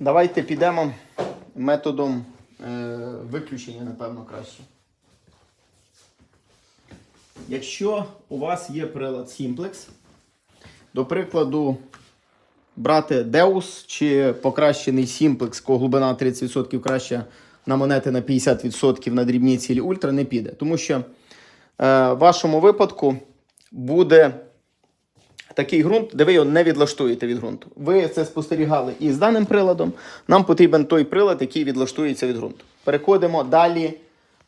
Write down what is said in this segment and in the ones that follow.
Давайте підемо методом е, виключення, напевно, краще. Якщо у вас є прилад Simplex, до прикладу, брати Deus чи покращений Simplex, кого глибина 30% краща на монети на 50% на дрібні цілі ультра не піде. Тому що е, в вашому випадку буде такий ґрунт, де ви його не відлаштуєте від ґрунту. Ви це спостерігали і з даним приладом. Нам потрібен той прилад, який відлаштується від ґрунту. Переходимо далі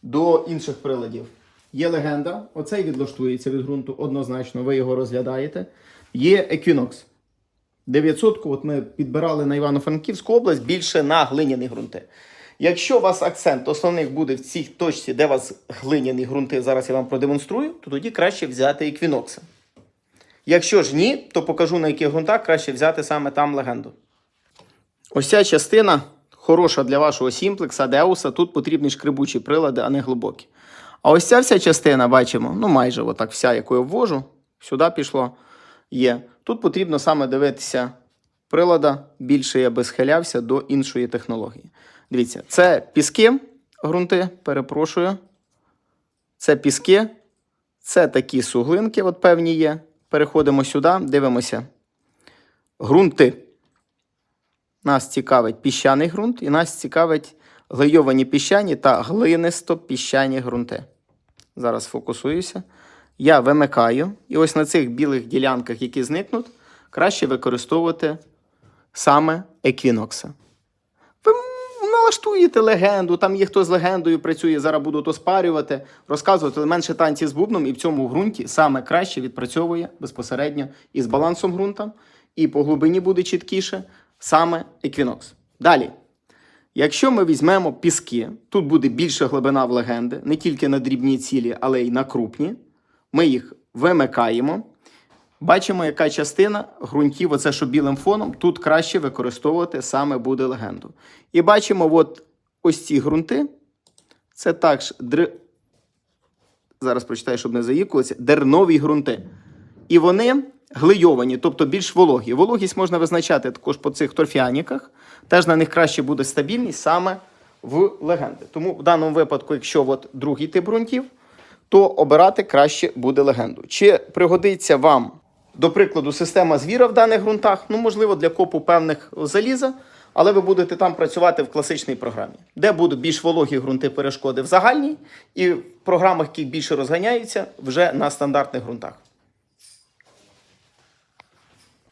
до інших приладів. Є легенда, оцей відлаштується від ґрунту, однозначно, ви його розглядаєте. Є Equinox. 900 от ми підбирали на Івано-Франківську область більше на глиняні ґрунти. Якщо у вас акцент основних буде в цій точці, де у вас глиняні ґрунти, зараз я вам продемонструю, то тоді краще взяти Equinox. Якщо ж ні, то покажу на яких ґрунтах краще взяти саме там легенду. Ось ця частина хороша для вашого сімплекса, деуса. Тут потрібні шкребучі прилади, а не глибокі. А ось ця вся частина, бачимо, ну майже отак вся, яку я ввожу, сюди пішло, є. Тут потрібно саме дивитися прилада. Більше я би схилявся до іншої технології. Дивіться, це піски, ґрунти, перепрошую. Це піски, це такі суглинки, от певні є. Переходимо сюди, дивимося. Грунти. Нас цікавить піщаний ґрунт, і нас цікавить глийовані піщані та глинисто-піщані ґрунти. Зараз фокусуюся. Я вимикаю. І ось на цих білих ділянках, які зникнуть, краще використовувати саме еквінокса. Налаштуєте легенду, там є хто з легендою працює, зараз буду то спарювати, розказувати менше танці з бубном, і в цьому ґрунті саме краще відпрацьовує безпосередньо і з балансом ґрунта, і по глибині буде чіткіше саме еквінокс. Далі. Якщо ми візьмемо піски, тут буде більша глибина в легенди, не тільки на дрібні цілі, але й на крупні. Ми їх вимикаємо. Бачимо, яка частина ґрунтів, оце що білим фоном, тут краще використовувати саме буде легенду. І бачимо, от ось ці ґрунти. Це також др... зараз прочитаю, щоб не заїкувалося, дернові ґрунти. І вони глийовані, тобто більш вологі. Вологість можна визначати також по цих торфяніках. Теж на них краще буде стабільність саме в легенди. Тому в даному випадку, якщо от другий тип ґрунтів, то обирати краще буде легенду. Чи пригодиться вам, до прикладу, система звіра в даних ґрунтах? Ну, можливо, для копу певних заліза, але ви будете там працювати в класичній програмі, де будуть більш вологі ґрунти перешкоди в загальній, і в програмах, які більше розганяються, вже на стандартних ґрунтах.